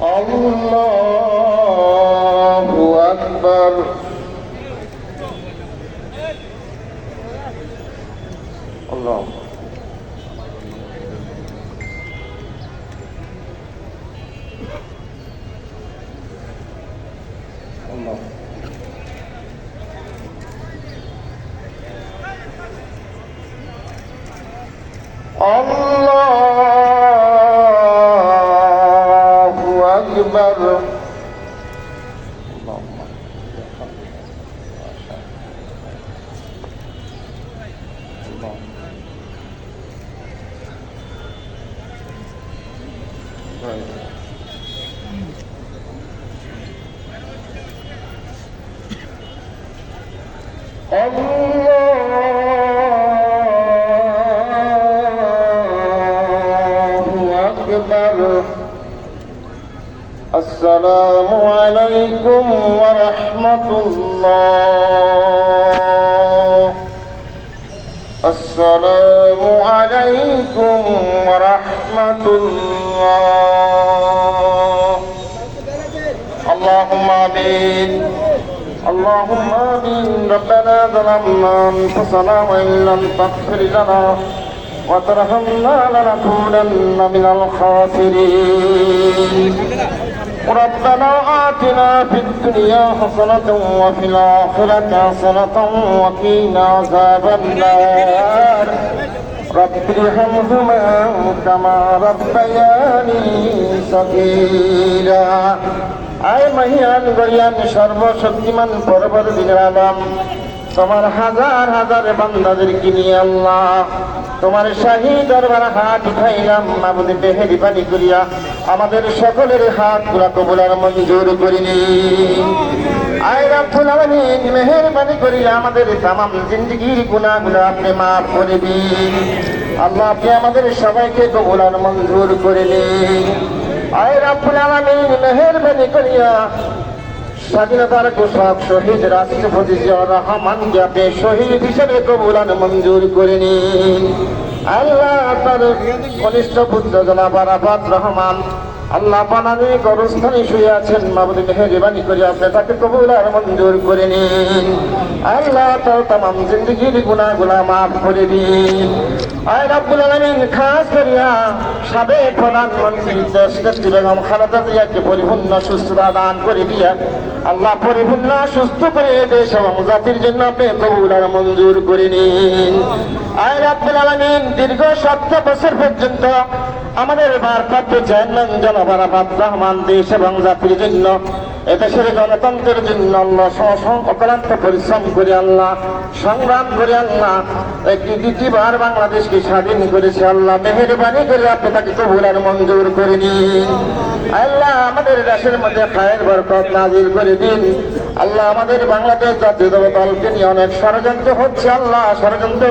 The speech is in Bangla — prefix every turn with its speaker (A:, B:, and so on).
A: Allahu Ekber Allah Allah Allah أكبر الله أكبر السلام عليكم ورحمة الله السلام عليكم ورحمة الله اللهم آمين اللهم آمين ربنا ظلمنا أنفسنا وإن لم تغفر لنا وترحمنا لنكونن من الخاسرين ربنا آتنا في الدنيا حسنة وفي الآخرة حسنة وقنا عذاب النار رب ارحمهما كما ربياني صغيرا আয় মহিয়ান গরিয়ান সর্বশক্তিমান পরবর দিনের আলম তোমার হাজার হাজার বান্দাদের নিয়ে আল্লাহ? তোমার শাহী দরবার হাত উঠাইলাম, মাবুদ বেহেরি পানি করিয়া আমাদের সকলের হাতগুলা কবুলার মঞ্জুর করিনি। মেহেরবানি করিয়া আমাদের তামাম জিন্দগির গুনাহগুলো আপনি মাফ করে দিন। আল্লাহ, আপনি আমাদের সবাইকে কবুলার মঞ্জুর করে নিন। আয় রাব্বুল আলামিন, মেহেরবানি করিয়া স্বাধীনতার ঘোষক শহীদ রাষ্ট্রপতি জিয়াউর রহমানকে আপনি শহীদ হিসেবে কবুলান মঞ্জুর করে নিন আল্লাহ তার কনিষ্ঠ পুত্র জনাব আরাফাত রহমান আল্লাহ বানানি গরস্থানে শুয়ে আছেন, মাবুদি মেহেরবানি করে আপনি তাকে কবুল আর মঞ্জুর করে নিন। আল্লাহ তার তাম জিন্দগির গুনাহ গুনাহ মাফ করে দিন। আয় রাব্বুল আলামিন, খাস করিয়া সাবেক প্রধানমন্ত্রী বেগম খালেদা জিয়াকে পরিপূর্ণ সুস্থতা দান করে দিয়া আল্লাহ পরিপূর্ণ সুস্থ করে দেশ এবং জাতির জন্য আপনি কবুল আর মঞ্জুর করে নিন। আয় রাব্বুল আলামিন, দীর্ঘ সত্তর বছর পর্যন্ত আমাদের ভারপ্রাপ্ত চেয়ারম্যান জনবার আবাদ দেশ এবং জাতির জন্য এদেশের গণতন্ত্রের জন্য আল্লাহ অক্লান্ত পরিশ্রম করে আল্লাহ, সংগ্রাম করে আল্লাহ, একটি দ্বিতীয়বার বাংলাদেশকে স্বাধীন করেছে আল্লাহ, মেহেরবানি করে আপনি তাকে কবুলার মঞ্জুর করে নিন। আল্লাহ আমাদের দেশের মধ্যে খায়ের বরকত নাজির করে দিন। আল্লাহ আমাদের বাংলাদেশ জাতীয় দলকে নিয়ে অনেক ষড়যন্ত্র হচ্ছে আল্লাহ, ষড়যন্ত্র